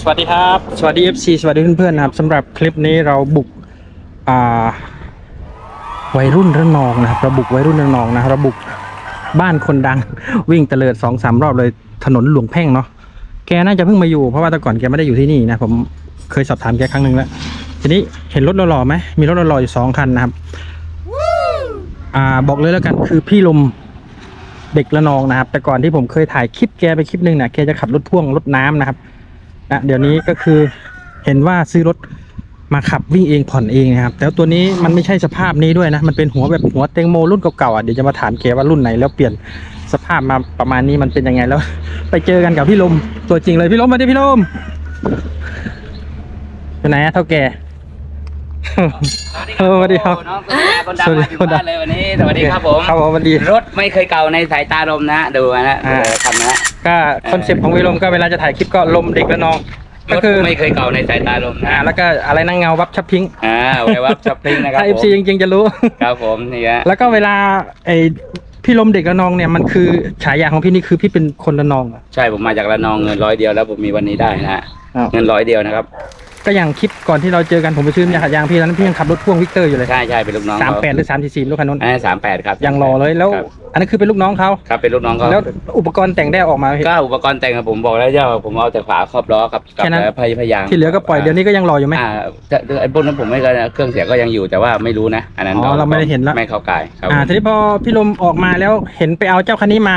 สวัสดีครับ สวัสดี FC สวัสดีเพื่อนๆนะครับสำหรับคลิปนี้เราบุกอ่าวัยรุ่นระนองนะครับเราบุกวัยรุ่นระนองนะครับเราบุกบ้านคนดัง วิ่งเตลิดสองสามรอบเลยถนนหลวงแพ่งเนาะแกน่าจะเพิ่งมาอยู่เพราะว่าแต่ก่อนแกไม่ได้อยู่ที่นี่นะผมเคยสอบถามแกครั้งหนึ่งแล้ว ทีนี้เห็นรถหล่อๆไหมมีรถหล่อๆอยู่สองคันนะครับอ่าบอกเลยแล้วกันคือพี่ลมเด็กละนองนะครับ แต่ก่อนที่ผมเคยถ่ายคลิปแกไปคลิปหนึ่งนะแกจะขับรถพ่วงรถน้ำนะครับ นะเดี๋ยวนี้ก็คือเห็นว่าซื้อรถมาขับวิ่งเองผ่อนเองนะครับ แต่ตัวนี้มันไม่ใช่สภาพนี้ด้วยนะ มันเป็นหัวแบบหัวเตงโมรุ่นเก่าๆอะเดี๋ยวจะมาถามแกว่ารุ่นไหนแล้วเปลี่ยนสภาพมาประมาณนี้มันเป็นยังไงแล้ว ไปเจอกันกับพี่ลมตัวจริงเลยพี่ลมมาดิพี่ลมอยู่ไหนอะเท่าแกเออสวัสดีครับน้องคนดังมาถึงบ้านเลยวันนี้สวัสดีครับผมครับผมสวัสดีรถไม่เคยเก่าในสายตาลมนะดูนะอ่าดูคันนะ ก็คอนเซ็ปต์ของวิลมก็เวลาจะถ่ายคลิปก็ลมเด็กละนองรก็ถคือไม่เคยเก่าในสายตาลมอ่านะแล้วก็อะไรนั่งเงาวับชับพิงอ่าไว้ว่าช้อปปิ้งนะครับถ้าเอฟผมซีจริงๆจะรู้ ครับผมนี่ฮะแล้วก็เวลาไอพี่ลมเด็กระนองเนี่ยมันคือฉายาของพี่นี่คือพี่เป็นคนระนองเหรอใช่ผมมาจากระนองเงินร้อยเดียวแล้วผมมีวันนี้ได้นะฮะอ้าว เงินร้อยเดียวนะครับ ก็อย่างคลิปก่อนที่เราเจอกันผมไปซื้อยางพี่ตอนนั้นพี่ยังขับรถพ่วงวิกเตอร์อยู่เลยใช่ใช่เป็นลูกน้องสามเขาแปดหรือสามสี่สี่ลูกคันนู้นอ่าสามแปดครับยังรอเลยแล้วครับอันนั้นคือเป็นลูกน้องเขาครับเป็นลูกน้องเขาแล้วอุปกรณ์แต่งได้ออกมาไหมพี่ก็อุปกรณ์แต่งอะผมบอกแล้วเจ้าผมเอาแต่ฝาครอบล้อกับกับแค่นั้นพยพยางที่เหลือก็ปล่อยเดี๋ยวนี้ก็ยังรออยู่ไหมอ่าแต่ไอ้พวกนั้นผมไม่ก็เครื่องเสียงก็ยังอยู่แต่ว่าไม่รู้นะ อันนั้นอ๋อเราไม่ได้เห็นละไม่เข้ากายครับอ่าทีนี้พอพี่ลมออกมาแล้วเห็นไปเอาเจ้าคันนี้มา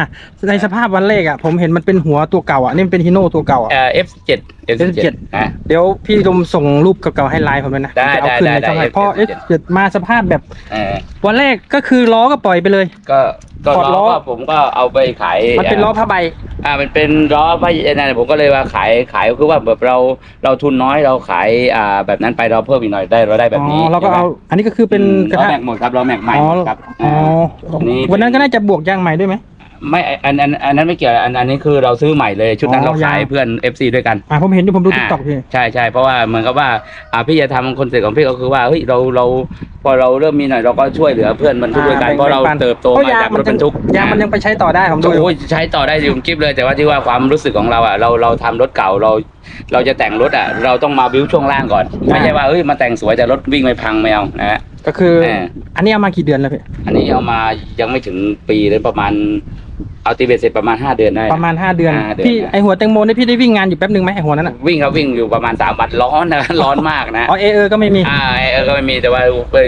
ในสภาพวันแรกอะผมเห็นมันเป็นหัวตัวเก่าอะนี่มันเป็นฮิโน่ตัวเก่าอะเอ่อ F7 F7 นะเดี๋ยวพี่ลมส่งรูปเก่าๆให้ไลน์ผมเลยนะได้จะเอาขึ้นในได้ช่องได้ให้เพราะได้เอ๊ะเกิดมาสภาพแบบเออวันแรกก็คือล้อก็ปล่อยไปเลย ก็ก็ถอดล้ล้อ อก็ผมก็เอาไปขายมันเป็นล้อผ้าใบ อ่ามันเป็นล้อพยนั่นผมก็เลยว่าขายขายก็คือว่าแบบเราเราทุนน้อยเราขายอ่าแบบนั้นไปเราเพิ่มอีกหน่อยได้เราได้แบบอ๋นี้อเราก็เอา อันนี้ก็คือเป็นใช่กไหมระล้อทะแม็กหมดครับล้อแม็กใหม่อ๋อครับอ๋ออันนี้ วันนั้นก็น่าจะบวกยางใหม่ด้วยไหม ไม่อันอันอันนั้นไม่เกี่ยวอันอันนี้คือเราซื้อใหม่เลยชุดนั้นอ๋อเราขายยางเพื่อน FC ด้วยกัน อ่าผมเห็นอยู่ผมดูทิกตอกพี่ ใช่ใช่เพราะว่าเหมือนกับว่าอ่าพี่จะทำคอนเซ็ปต์ของพี่ก็คือว่าเฮ้ยเราเราพอเราเริ่มมีหน่อยเราก็ช่วยเหลือเพื่อนมันทุกด้วยกันเพราะเราเติบโตมาจากรถบรรทุกยางมันยังไปใช้ต่อได้ผมดูอยู่ โอ้ยใช้ต่อได้อยู่กิฟเลยแต่ว่าที่ว่าความรู้สึกของเราอะเราเราทำรถเก่าเรา เราจะแต่งรถอะเราต้องมาบิ้วช่วงล่างก่อนไม่ใช่ว่าเอ้ยมาแต่งสวยแต่รถวิ่งไม่พังไม่เอานะฮะ ก็คือแน่อันนี้เอามากี่เดือนแล้วพี่อันนี้เอามายังไม่ถึงปีเลยประมาณ เอาตีเบสเสร็จประมาณ5เดือนได้ ประมาณ 5 เดือน ห้าเดือนพี่ไอหัวแตงโมนี่พี่ได้วิ่งงานอยู่แป๊บหนึ่งไหมไอหัวนั้นอะวิ่งครับวิ่งอยู่ประมาณ3วันร้อนนะ ร้อนมากนะ อ๋อเอเออก็ไม่มี อ่าเออก็ไม่มีแต่ว่า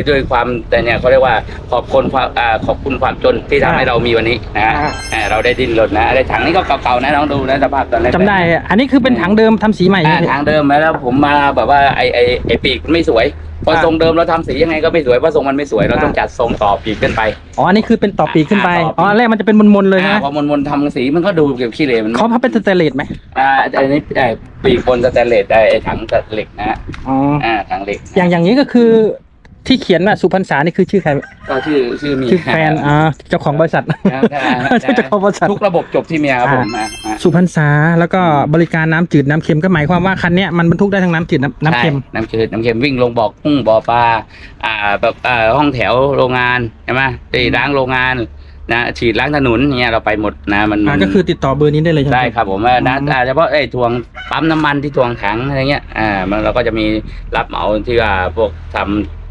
ด้วยความแต่เนี่ยเขาเรียกว่าขอบคุณความอ่าขอบคุณความจนที่ทำให้อ่าเรามีวันนี้นะฮะอ่า อ่าเราได้ดิ้นรนนะไอ้ถังนี้ก็เก่าๆนะน้องดูนะสภาพตอนแรกจำได้อะอันนี้คือเป็นถังเดิมทำสีใหม่อ่าใช่ไหมทางเดิมแล้วผมมาแบบว่าไอ้ไอ้ไอ้ปีกไม่สวย พออ่าทรงเดิมเราทำสียังไงก็ไม่สวยเพราะทรงมันไม่สวยเราอ่าต้องจัดทรงต่อปีกขึ้นไป อ๋ออันนี้คือเป็นต่อปีกขึ้นไปอ่าต่อปีกอ๋ออันแรกมันจะเป็นมนๆเลยอ่านะพอมันมนๆทำสีมันก็ดูเกี่ยวขี้เหร่มันเขาพับเป็นสเตนเลสไหมอ่าอันนี้ไอ้ปีกบนสแตนเลสไอ้ไอ้ถังเหล็กนะฮะอ๋อ อ่าถังเหล็กอย่างอย่างนี้ก็คือ ที่เขียนว่าสุพรรษานี่คือชื่อใครก็ชื่อชื่อมีชื่อแฟนอ่าเจ้าของบริษัทครับใช่ใช่เจ้าของบริษัททุกระบบจบที่เมียครับผมอ่าอ่าสุพรรษาแล้วก็บริการน้ำจืดน้ำเค็มก็หมายความว่าคันเนี้ยมันบรรทุกได้ทั้งน้ำจืดน้ำน้ำเค็มใช่น้ำจืดน้ำเค็มวิ่งลงบ่อกุ้งบ่อปลาอ่าแบบอ่าห้องแถวโรงงานใช่ไหมตีล้างโรงงานนะฉีดล้างถนนเนี่ยเราไปหมดนะมันอ่าก็คือติดต่อเบอร์นี้ได้เลยใช่ไหมได้ครับผมว่านะอืมอ่าเฉพาะไอ้ทวงปั๊มน้ำมันที่ทวงถังอะไรเงี้ยอ่ามันเราก็จะมีรับเหมาที่ว่าพวกทำ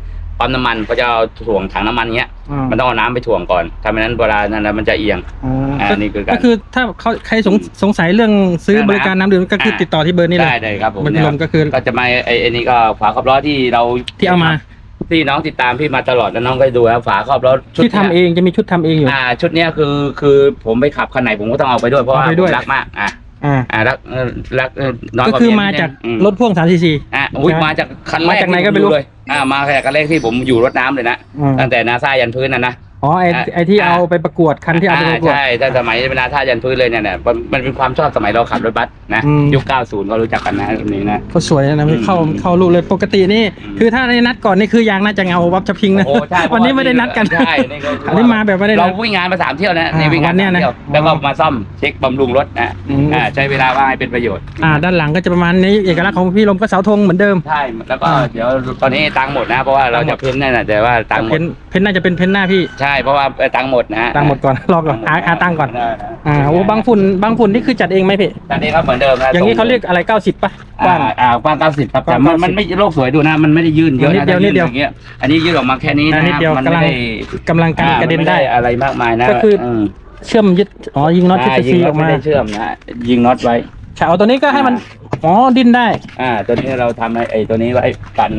ปั๊มน้ำมันเขาจะเอาถ่วงถังน้ำมันเงี้ย อ่ามันต้องเอาน้ำไปถ่วงก่อนถ้าไม่นั้นเวลานั้นนะมันจะเอียงอ๋ออ่าก็นี่คือการ ก็คือถ้าเขาใครสงสงสัยเรื่องซื้อบริการน้ำดื่มก็คือติดต่อที่เบอร์นี้เลยได้เลยครับผมมันเนี่ยลมก็คือ ก็จะมาไอ้ไอ้นี่ก็ฝาครอบล้อที่เราที่เอามา ที่น้องติดตามพี่มาตลอดแล้วน้องก็ดูนะฝาครอบล้อชุดที่ทำนี่ยเองจะมีชุดทำเองอยู่ อ่า ชุดเนี้ยคือคือผมไปขับคันไหนผมก็ต้องเอาไปด้วยเพราะว่าเอาไปด้วยผมรักมากอะ อ่าอ่ารักเอ่อรักเอ่อน้อยก็ว่าคือเยมาจากอืมรถพ่วง3 cc อะอุ้ยใช่ไหมมาจากคันแรกมาจากไหนก็ไม่รู้ ที่ผเลยอ่ามาจากคันแรกที่ผมอยู่รถน้ำเลยนะอ่าตั้งแต่นาซายันพื้นนะนะ อ๋อไออ่าไอที่เอาไปประกวดคันที่เอาไปประกวด ใช่ถ้าสมัยเป็นนาซายันพื้นเลยเนี่ยเนี่ยมันมันเป็นความชอบสมัยเราขับรถบัสนะอืม ยุค 90 ก็รู้จักกันนะรุ่นนี้นะ ก็สวยนะพี่อืมเข้าเข้าลูกเลยปกตินี่ อืม คือถ้าได้นัดก่อนนี่คือยางน่าจะเงาวับจะพิงนะ โอ้ใช่ วันนี้ไม่ได้นัดกัน ใช่นี่ก็อันนี้มาแบบไม่ได้นัเราด วิ่งงานมาสามเที่ยวนะอ่านี่วิ่งงานวันเนี้ยสามนะเที่ยวอ๋อแล้วก็มาซ่อมเช็คบำรุงรถนะอืม อ่าใช้เวลาว่างให้เป็นประโยชน์อ่า ด้านหลังก็จะประมาณนี้เอกลักษณ์ของพี่ลมก็เสาธงเหมือนเดิม ใช่แล้วก็อ่า เดี๋ยวตอนนี้ตังค์หมดนะ เพราะว่าเราจะเพ้นท์นั่นแหละแต่ว่าตังค์หมเพ้ดนเพ้นน่าจะเป็นเพ้นหน้าพี่ ใช่ได้เพราะว่าตังค์หมดนะฮะตั้งหมดก่อน รอก่อนหาหาตั้งก่อน ได้นะอ่าโอ้บางฝุ่นบางฝุ่นนี่คือจัดเองไหมพี่แต่นี่ครับเหมือนเดิมนะอย่างนี้เขาเรียกอะไรเก้าสิบป่ะกอ่าว้างอ่ากว้างเก้าสิบครับแต่มัน90มันไม่โลกสวยดูนะ มันไม่ได้ยื่นเยอะนิดนะเดียวถ้านิดเดียวอย่างเงี้ยอันนี้ยื่นออกมาแค่นี้อ่านะนิดเดียวมันกำลัไม่งได้กำลังกันอ่ากระเด็นมัม่ได้อะไรมากมายนะก็คือ มเชื่อมยึดอ๋อยิงน็อตที่อ่าจะยิซีงอน็ออตกไม่มาได้เชื่อมนะฮะยิงน็อตไว้ ใช่เอาตัวนี้ก็ให้มันอ๋อดิ้นได้ อ่า ตัวนี้เราทำให้ไอ้ตัวนี้ไว้กัน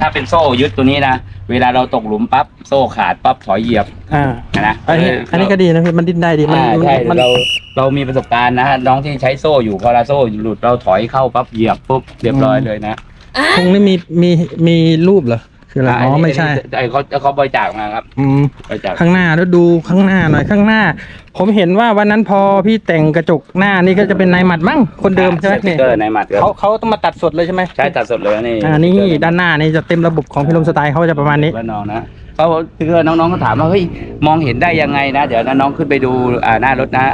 ถ้าเป็นโซ่ยึดตัวนี้นะเวลาเราตกหลุมปั๊บโซ่ขาดปั๊บถอยเหยียบอ่านะอันนี้อันนี้ก็ดีนะพี่มันดิ้นได้ดีมันอ่ามันใช่มันเราเรามีประสบการณ์นะน้องที่ใช้โซ่อยู่พอเราโซ่หลุดเราถอยเข้าปั๊บเหยียบปุ๊บเรียบร้อยเลยนะคงนี่มีมีมีรูปเหรอ คืออะไรอ๋อไม่ใช่ ไอ้เขาเขาบริจาคมาครับอืมบริจาคข้างหน้าแล้วดูข้างหน้าหน่อยข้างหน้า ผมเห็นว่าวันนั้นพอพี่แต่งกระจกหน้านี่ก็จะเป็นนายหมัดมั้งคนเดิมใช่ไหมสติ๊เนี่กยเกอร์ในหมัดครับเขาเขาต้องมาตัดสดเลยใช่ไหมใช่ตัดสดเลยนี่อ่านี่ด้านหน้านี่จะเต็มระบบของพิลมสไตล์เขาจะประมาณนี้ว่าน้องนะเขาคือน้องๆก็ถามว่าเฮ้ยมองเห็นได้ยังไงนะ เดี๋ยวนะน้องขึ้นไปดูอ่าหน้ารถนะ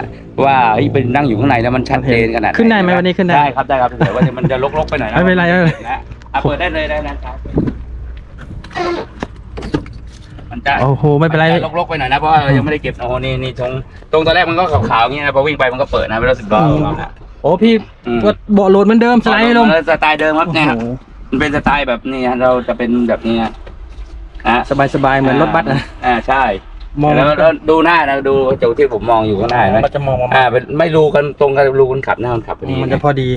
ว่าเฮ้ยเป็นนั่งอยู่ข้างในแล้วมันชัดเจนขนาดหขึ้นได้ไหมวันนี้ขึ้นได้ได้ครับได้ครับแต่ว่าเดี๋ยวมันจะลกๆไปหน่อยนะไม่เป็นไรไม่เป็นไร นะอะเปิดได้เลยได้นะครับ มันจะโอ้โหไม่เป็นไรมัจะลกๆไปหน่อยนะเพราะว่าเรายังไม่ได้เก็บโอ้นี่นี่ตรงตรงตอนแรกมันก็ขาวๆอย่างนี้นะพอวิ่งไปมันก็เปิดนะเป็นรถสิบล้อของเรานะโอ้พี่อืม ก็เบาะโหลดเหมือนเดิมสไลด์ให้ลง สไตล์เดิมครับเนี่ยครับโอ้โห มันเป็นสไตล์แบบนี้ฮะเราจะเป็นแบบนี้ฮะอะสบายสบายๆเหมือนรถบัสนะอ่าใช่มองแล้วแล้วดูหน้านะดูจากที่ผมมองอยู่ข้างหน้าเห็นไหมมันจะมองมาอ่าเป็นไม่รูกันตรงกันรูคนขับหน้าคนขับพอดีมันจะพอดี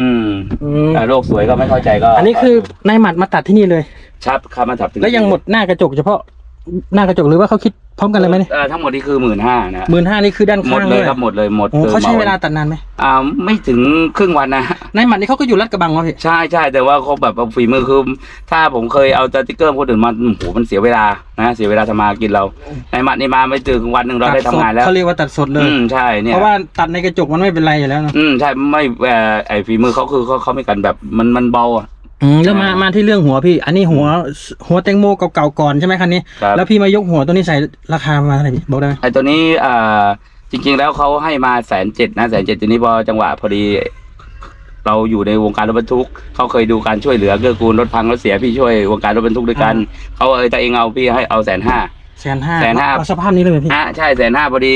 อืมอืมอ่าโลกสวยก็ไม่เข้าใจก็อันนี้คือนายหมัดมาตัดที่นี่เลยชับคำมาถับถึงแล้วยังหมดหน้ากระจกเฉพาะ หน้ากระจกหรือว่าเขาคิดพร้อมกันเลยไหมเนี่ยอ่าทั้งหมดนี่คือหมื่นห้านะหมื่นห้านี่คือด้านหมดข้างเลเลยยครับหมดเลยหมดโอ้คือเขาใช้หมเวลาตัดนานไหมอ่าไม่ถึงครึ่งวันนะนายหมัดนี่เขาก็อยู่รัดกระบังวะพี่ ใช่ใช่แต่ว่าเขาแบบฝีมือคือถ้าผมเคยเอาสติ๊กเกอร์คนอื่นมาโอ้โหมันเสียเวลานะเสียเวลาทำมากินเรา ในหมัดนี่มาไม่ถึงวันหนึ่งเราได้ทำงานแล้ว เขาเรียกว่าตัดสดเลย อืมใช่เนี่ย เพราะว่าตัดในกระจกมันไม่เป็นไรอยู่แล้วนะ อืมใช่ไม่เอ่อไอฝีมือเขาคือเขาเขาไม่กันแบบมันมันเบาอะ อืมแล้วมามาที่เรื่องหัวพี่ อันนี้หัวหัวแตงโมเก่าๆก่อนใช่ไหมคันนี้ ครับ แล้วพี่มายกหัวตัวนี้ใส่ราคามาเท่าไหร่พี่บอกได้ไหมไอตัวนี้อ่าจริง ๆ แล้วเขาให้มาแสนเจ็ดนะแสนเจ็ดทีนี้พอจังหวะพอดี เราอยู่ในวงการรถบรรทุกเขาเคยดูการช่วยเหลือเกื้อกูลรถพังรถเสียพี่ช่วยวงการรถบรรทุกด้วยกันเขาเออแต่เองเอาพี่ให้เอาแสนห้า แสนห้าแสนห้า เอาสภาพนี้เลยไหมพี่ อะใช่แสนห้าพอดี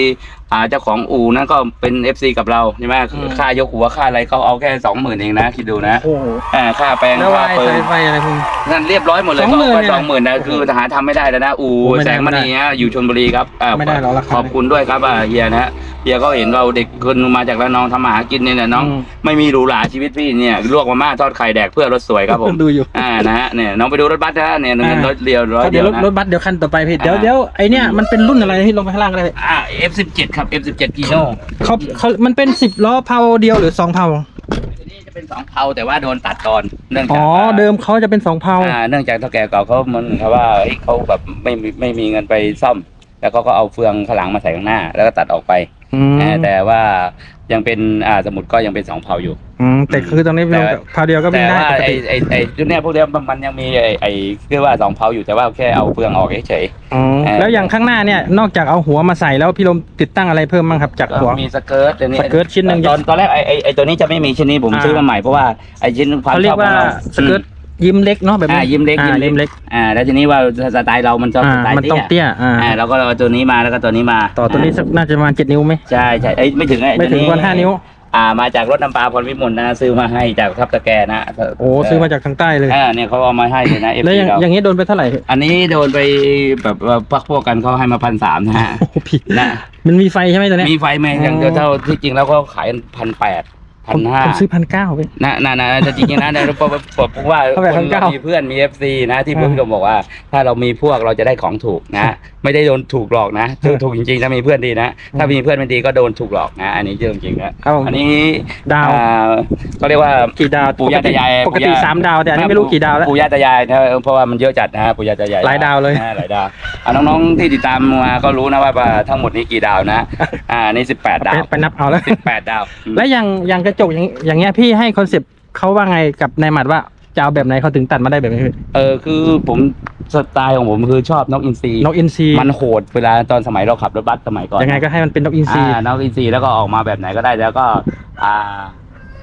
อ่าเจ้าของอู่นั่นก็เป็นเอฟซีกับเราใช่ไหมอืม ค่ายกหัวค่าอะไรเขาเอาแค่สองหมื่นเองนะคิดดูนะโอ้โหอ่าค่าแปลงแล้ววาค่ายเปิสายดไฟอะไรพวกนี้ นั่นเรียบร้อยหมดเลยสองหมื่นไปเนี่ยนะสองหมื่นนะคือทหารทำไม่ได้แล้วนะอูโอ้ไม่ได้แสงมณีฮะอยู่ชลบุรีครับอ่าไม่ได้หรอกราคา ขอบคุณด้วยครับอ่าเฮียนะฮะ เฮียก็เห็นเราเด็กคนมาจากระนองทำมาหากินเนี่ยนะน้อง อืม ไม่มีหรูหราชีวิตพี่เนี่ยลวกมาม่าทอดไข่แดกเพื่อรถสวยครับผม ดูอยู่ อ่านะฮะเนี่ยน้องไปดูรถบัสนะฮะเนี่ยอ่ารรถเดียวร้อยก็เดีเดี๋ยยววรถนะ รถบัสเดี๋ยวคันต่อไปพี่เดี๋ยวอ่า เดี๋ยวไอเนี้ยมันเป็นรุ่นอะไรที่ลงไปข้างล่างก็ได้พี่อ่า F17 ครับ F17 กีโน่เขาเขามันเป็นสิบล้อเพาเดียวหรือสองเพาตัวนี้จะเป็นสองเพาแต่ว่าโดนตัดก่อนเนื่องอ๋จาอกว่าเดิมเขาจะเป็นสองเพาอ่าเนื่องจากเท่าแก่เก่าเขาเหมันเขาว่าเฮ้ยเขาแบบไม่มีไม่มีเงินไปซ่อม แล้วเขาก็เอาเฟืองข้างหลังมาใส่ข้างหน้า แล้วก็ตัดออกไป อืมอ่าแต่ว่ายังเป็นอ่าสมุดก็ยังเป็นสองเพาอยู่ อืมแต่คือตอนนี้แต่เพาเดียวก็วิ่แต่งได้ว่าปกไอ้ติไอ้ไอ้ชุดเนี้ยพวกเนี้ยมันมันยังมีไอ้ไอ้เรียกว่าสองเพาอยู่แต่ว่าแค่เอาเฟืองออกเฉย อ๋อเอ่อ แล้วอย่างข้างหน้าเนี่ย นอกจากเอาหัวมาใส่แล้วพี่ลมติดตั้งอะไรเพิ่มบ้างครับจากๆหัว ก็มีสเกิร์ตอันนี้สเกิร์ตชิ้นหนึ่งตอนตอนแรกไอ้ไอ้ไอ้ตัวนี้จะไม่มีชิ้นนี้ผมอ่า ซื้อมาใหม่เพราะว่าไอ้ชิ้นความเขาชเรียอบกขอว่างเราสเกิร์ตอืม ยิ้มเล็กเนาะแบบนี้อ่ายิ้มเล็กอ่ายิ้มเล็กอ่าแล้วทีนี้ว่าสไตล์เรามันชอบอ่าสไตล์มันต้องเตี้ยเตี้ยอ่าอ่าเราก็เอาตัวนี้มาแล้วก็ตัวนี้มาต่อตัวนี้สักน่าจะประมาณเจ็ดนิ้วไหมใช่ใช่เอ้ยไม่ถึงไอ้ไม่ถึงตัววันห้านิ้ว อ่ามาจากรถน้ำปลาพรวิมลนะซื้อมาให้จากทับตะแกนะโอ้ซื้อมาจากทางใต้เลย อ่าเนี่ยเขาเอามาให้เลยนะเอฟแล้วอย่างเราอย่างนี้โดนไปเท่าไหร่พี่อันนี้โดนไปแบบว่าพักพวกกันเขาให้มาพันสามนะฮะโอ้โหพี่นะ มันมีไฟใช่ไหมตัวเนี้ย มีไฟไหมอย่างอ๋อเท่าที่จริงแล้วก็ขายพันแปด พัผมนห้าผมซื้อพันเก้าพี่นะนะนะแต่จริงๆนะเนี่ยเพราะเพราะว่าเอาไปคน1,900เรามีเพื่อนมีเอฟซีนะ ที่อ่าเพื่อนก็บอกว่า ถ้าเรามีพวกเราจะได้ของถูกนะ ไม่ได้โดนถูกหลอกนะถูกถูกจริงๆถ้ามีเพื่อนดีนะ ถ้ามีเพื่อนไม่ดีก็โดนถูกหลอกนะ อันนี้เรื่องจริงนะครับผมอันนี้ดาวอ่ก็เรียกว่ากี่ดาวปู่ย่าตายายปกติปู่ย่าสามดาวแต่อันนี้ไม่รู้กี่ดาวแล้วปู่ย่าตายายนะเพราะว่ามันเยอะจัดนะฮะปู่ย่าตายายหลายดาวเลยนะหลายดาวอะน้องๆที่ติดตามมาก็รู้นะว่าทั้งหมดนี้กี่ดาวนะอ่านี่สิบแปดดาวไปไปนับเอาแล้วสิบแปดดาว แล้วอย่างอย่างกระจกอย่างอย่างเงี้ยพี่ให้คอนเซปต์เขาว่าไงกับนายหมัดว่าจะเอาแบบไหนเขาถึงตัดมาได้แบบนี้พี่เออคือผมสไตล์ของผมคือชอบนกอินทรีนกอินทรีมันโหดเวลาตอนสมัยเราขับรถบัสสมัยก่อนยังไงก็ให้มันเป็นนกอินทรีอ่านกอินทรีแล้วก็ออกมาแบบไหนก็ได้แล้วก็ อ่า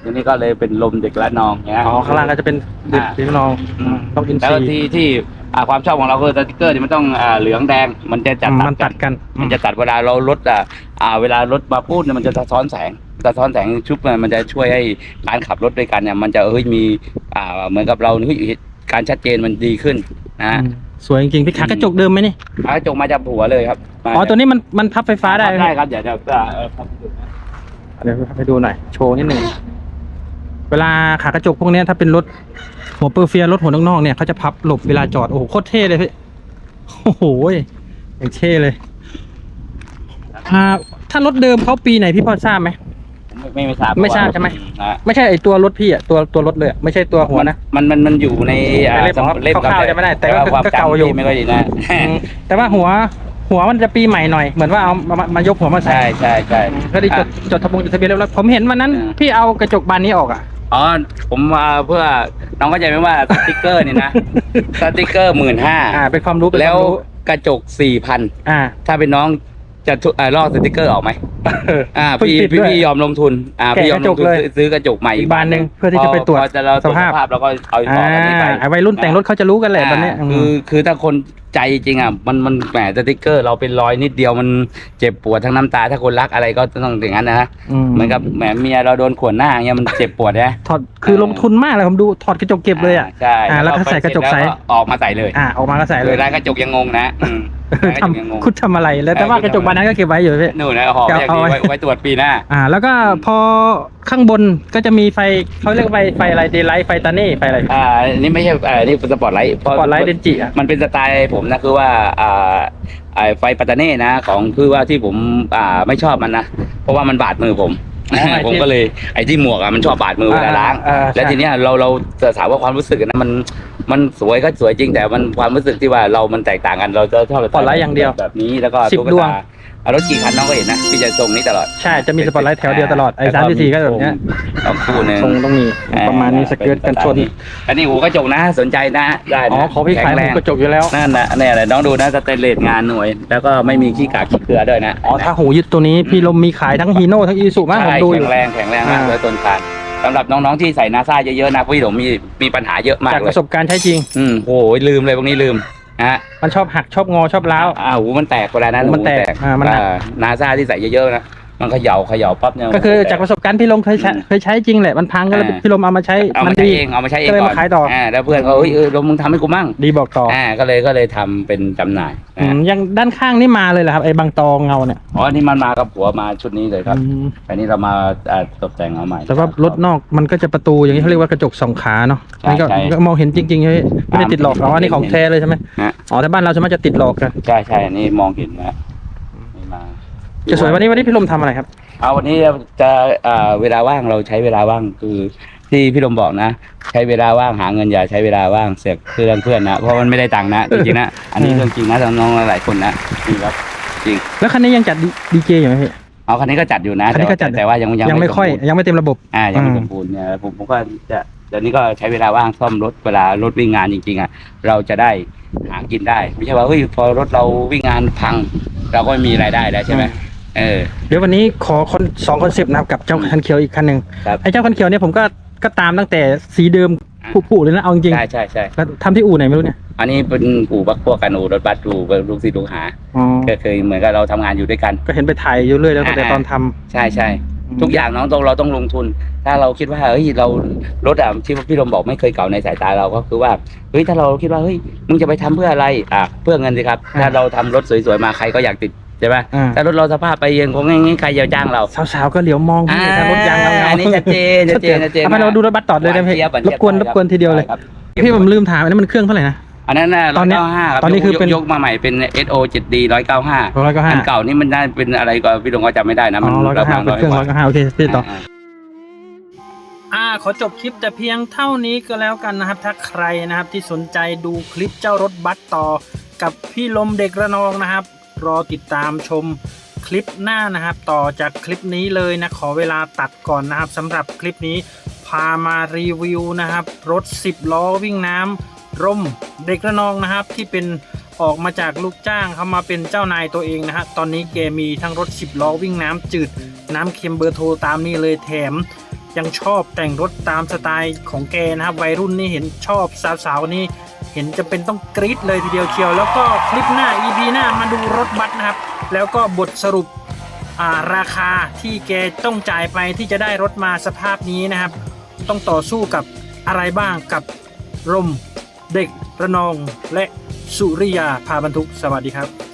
ทีนี้ก็เลยเป็นลมเด็กละนองเงี้ยอ๋อข้างล่างก็จะเป็นเด็กอ่าเด็กน้องอืมนกอินทแล้วรีที่ที่ อ่าความชอบของเราคือสติกเกอร์นี่มันต้องอ่าเหลืองแดงมันจะจัดอืมตัมันตัดกันมันจะตัดเวลาเราลดอ่าอ่าเวลารถมาพูดเนี่ยมันจะสะท้อนแสงสะท้อนแสงชุบเนี่ยมันจะช่วยให้การขับรถด้วยกันเนี่ยมันจะเฮ้ยมีอ่าเหมือนกับเราเฮ้ยการชัดเจนมันดีขึ้นนะอืมสวยจริงๆพี่ขากระจกเดิมไหมนี่อ่าจงมาจากหัวเลยครับมาอ๋อตัวนี้มันมันพับไฟฟ้าได้ไหมได้ครับเดี๋ยวจะอ่าเออครับเดี๋ยวไปดูหน่อยโชว์นิดหนึ่งเวลาขากระจกพวกเนี้ยถ้าเป็นรถ หัวเปอร์เฟียรถหัวนอกๆเนี่ยเขาจะพับหลบเวลาจอด โอ้โหโคตรเท่เลยพี่โอ้โหอย่างเท่เลยอ่าถ้ารถเดิมเขาปีไหนพี่พอทราบไหมไม่ไม่ไม่ทราบไม่ทราบใช่ไหมนะไม่ใช่ไอตัวรถพี่อะตัวตัวรถเลยอะไม่ใช่ตัวหัวนะมันมันมันอยู่ในอ่าเล่มของเล่มคร่าวๆจะไม่ได้ แต่ก็ว่าความก็เก่าอยู่จำที่ไม่ค่อยดีนะอืมแต่ว่าหัวหัวมันจะปีใหม่หน่อยเหมือนว่าเอามามามายกหัวมาใส่ใช่ใช่ใช่ก็ได้จดจดทะเบงจดทะเบียนเรียบร้อยผมเห็นวันนั้นอ่าพี่เอากระจกบานนี้ออกอะ อ๋อ ผมมาเพื่อน้องเข้าใจไหมว่าสติกเกอร์นี่นะสติกเกอร์หมื่นห้าอ่าเป็นความรู้เป็นคแล้ววามรู้กระจกสี่พันอ่า ถ้าเป็นน้องจะทุอ่าลอกสติกเกอร์ออกไหมเอออ่าเพิ่งพี่ติดพี่ด้วยพี่ยอมลงทุน อ่าแกะพี่ยอมลงทุนกระจกเลย ซื้อซื้อกระจกใหม่อีกบานหนึ่งเพื่อที่จะไปตรวจ พอจะเราตรวจสภาพสภาพแล้วก็เอาต่ออ่าอันนี้ไปไอ้วัยรุ่นแต่งรถเขาจะรู้กันแหละตอนเนี้ยาคือคือถ้าคน ใจจริงอะมันมันแหมสติกเกอร์ เราเป็นรอยนิดเดียวมันเจ็บปวดทั้งน้ำตาถ้าคนรักอะไรก็ต้องอย่างนั้นนะมเหมือนกับแหมเมียเราโดนขวนหน้าอย่างเงี้ยมันเจ็บปวดนะถอดคือลงทุนมากเลยผมดูถอดกระจกเก็บเลยอะใช่อ่าแล้วก็ใส่กระจกใสแล้วออกมาใส่เลยอ่าออกมาก็ใส่เลเลยยร้านกระจกยังงงนะอืมร้านกระทจกยังงงำคุณทำอะไรแล้วแต่ว่ากระจกบานนั้นก็เก็บไว้อยู่พี่หนูนะหอมอย่างดีเอาไว้ไว้ไว้ตรวจปีหน้าอ่า แล้วก็พอข้างบนก็จะมีไฟเขาเรียกว่าไฟไฟอะไรเดย์ไลท์ไฟตาเน่ไฟอะไรอ่าอันนี้ไม่ใช่อ่านี่เป็นสปอร์ตไลท์เพราะปอดไลท์เดนจิอะมันเป็นสไตล์ผมนะคือว่าอ่าไอ้ไฟปัตตาเน่นะของคือว่าที่ผมอ่าไม่ชอบมันนะเพราะว่ามันบาดมือผมอ๋อไอ้ที่ผมก็เลยไอ้ที่หมวกอะมันชอบบาดมือเวลาล้าง อ่าอ่าใช่ แล้วทีเนี้ยเราเราจะถามว่าความรู้สึกนะมันมันสวยก็สวยจริงแต่มันความรู้สึกที่ว่าเรามันแตกต่างกันเราจะชอบสปอร์ตไลท์อย่างเดียวแบบนี้แล้วก็สิบตุ๊กดวง ตา อะรถกี่คันน้องก็เห็นนะพี่จะทรงนี้ตลอด ใช่ จะมีสปอตไลท์แถวเดียวตลอด ไอ้สามที่สี่ก็แบบเนี้ยเอาคู่หนึ่งทรงต้องมี ประมาณนี้สเกิร์ตกันชน อันนี้หูกระจกนะสนใจนะได้นะอ๋อขอพี่ขายแข็งแรงกระจกอยู่แล้ว นั่นนะเนี่ยแหละน้องดูนะสเตนเลสงานหน่วย แล้วก็ไม่มีขี้กากขี้เกลือด้วยนะ อ๋อถ้าหูยึดตัวนี้พี่ลมมีขายทั้งฮีโน่ทั้งอีสุมากผมใช่ดูอแข็ยู่งแรงแข็งแรงมากอ่าเลยต้นการสำหรับน้องๆที่ใส่นาซาเยอะๆนะพี่ผมมีมีปัญหาเยอะมากจากเลปยระสบการณ์ใช้จริง อืมโหยลืมเลยพวกนี้ลืม นะฮะมันชอบหักชอบงอชอบร้าว อ่าหูมันแตกเวลานั้นหูมันแตกอ่ามันหนัก นาซาที่ใส่เยอะๆนะ มันเขย่าเขย่าปั๊บเนี่ยก็คือจากประสบการณ์พี่ลมเคยใช้เคยใช้จริงแหละมันพังก็เลยอ่าพี่ลมเอามาใช้เอามัมานใช้ดีเองเอามาใช้เองก็เลยก่มาขายต่ออ่าแล้วเพื่อนเขาเอ้ยเออลมมึงทำให้กูมั่งดีบอกต่ออ่าก็เลยก็เลยทำเป็นจำหน่ายอืนะมยังด้านข้างนี่มาเลยเหรอครับไอ้บางตองเงาเนี่ยอ๋ออันนี่มันมากับหัวมาชุดนี้เลยครับอืมอันนี้เรามาอ่าตกแต่งเอาใหม่แต่ว่ารถนอกมันก็จะประตูอย่างนี้เขาเรียกว่ากระจกสองขาเนาะใช่มันก็ใช่ก็มองเห็นจริงๆใช่ไหมไม่ได้ติดหลอกอ๋ออันนี้ของแท้เลยใช่ไหมฮะอ๋อแต่บ้านเราส่วนมากจะติดหลอกกันใช่ใช่อันนี้มองเห็นนะนี่มา จะสวยวันนี้วันนี้พี่ลมทำอะไรครับ เอาวันนี้จะอ่าเวลาว่างเราใช้เวลาว่างคือ ที่พี่ลมบอกนะ ใช้เวลาว่างหาเงินอย่าใช้เวลาว่างเสียเพื่อนเพื่อนนะเพราะมันไม่ได้ตังค์นะจริงๆนะอันนี้เรื่องจริงนะน้องๆหลายคนนะจริงครับจริง แล้วคันนี้ยังจัดดีเจอยู่ไหมพี่ เอาคันนี้ก็จัดอยู่นะคันนี้ก็จัด แต่แต่ว่ายังยังไม่ค่อย สบูรณ์ยังไม่เต็มระบบ อ่ายังไม่อืมสมบูรณ์เนี่ยผมผมก็จะ เดี๋ยวนี้ก็ใช้เวลาว่างซ่อมรถเวลารถวิ่งงานจริงๆอะเราจะได้หากินได้ ไม่ใช่ว่าเฮ้ยพอรถเราวิ่งงานพัง เราก็ไม่มีรายได้แล้วใช่ไหมเออเดี๋ยววันนี้ขอคนสองคอนเซปต์นะครับกับเจ้าคันเขียวอีกคันหนึ่งครับไอ้เจ้าคันเขียวเนี่ยผมก็ก็ตามตั้งแต่สีเดิมอ่าผุๆเลยนะเอาจริงใช่ใช่ใช่ๆแล้วทำที่อู่ไหนไม่รู้เนี่ยอันนี้เป็นอู่บักพวกกันอู่รถบัสอู่ลูกศิษย์ลูกหาอ๋อก็เคยเหมือนกับเราทำงานอยู่ด้วยกัน ก็เห็นไปถ่ายอยู่เรื่อยแล้วตั้งแต่อ่าตอนทำใช่ใช่อืม ทุกอย่างน้องต้องเราต้องลงทุน ถ้าเราคิดว่าเฮ้ยเรารถอะที่พี่ลมบอกไม่เคยเก่าในสายตาเราก็คือว่าเฮ้ยถ้าเราคิดว่าเฮ้ยมึงจะไปทำเพื่ออะไรอะเพื่อเงินสิครับ ถ้าเราทำรถสวยๆมาใครก็อยากติดใช่ไหมอ่าถ้ารถเราสภาพไปเยังคงงี้ใครจะจ้างเราสาวๆก็เหลียวมองพี่ถ้ารถยางเงาๆอันนี้ชัดเจนชัดเจนชัดเจนเอาไปเราดูรถบัสต่อเลยได้ไหมหวานเจี๊ยบหวานรเจี๊บยบกวนรได้บครับกวนทีเดียวเลยครับพี่ผมลืมถามอันนั้นมันเครื่องเท่าไหร่นะ อันนั้นน่ะตอนเนี้ย195ครับตอนนี้คือเป็นยกมาใหม่เป็น SO 7D 195ร้อยก็ห้าอันเก่านี่มันได้เป็นอะไรก็พี่ลงก็จำไม่ได้นะอ๋มันอร้อยก็ห้าเป็นเครื่องร้อยก็ห้าโอเคพี่ต่อาอ่าขอจบคลิปแต่เพียงเท่านี้ก็แล้วกันนะครับ ถ้าใครนะครับที่สนใจดูคลิปเจ้ารถบัสต่อ กับพี่ลมเด็กระนองนะครับ รอติดตามชมคลิปหน้านะครับ ต่อจากคลิปนี้เลยนะขอเวลาตัดก่อนนะครับสำหรับคลิปนี้พามารีวิวนะครับ รถ 10 ล้อวิ่งน้ำ รมเด็กระนองนะครับที่เป็นออกมาจากลูกจ้างเขามาเป็นเจ้านายตัวเองนะฮะตอนนี้แกมีทั้งรถสิบล้อวิ่งน้ำจืด น้ำเค็มเบอร์โทรตามนี้เลยแถม ยังชอบแต่งรถตามสไตล์ของแกนะครับวัยรุ่นนี่เห็นชอบสาวสาวนี่เห็นจะเป็นต้องกรี๊ดเลยทีเดียวเชียว แล้วก็คลิปหน้า EP หน้ามาดูรถบัสนะครับ แล้วก็บทสรุปราคาที่แกต้องจ่ายไปที่จะได้รถมาสภาพนี้นะครับ ต้องต่อสู้กับอะไรบ้างกับลม เด็กระนองและสุริยาพาบรรทุกสวัสดีครับ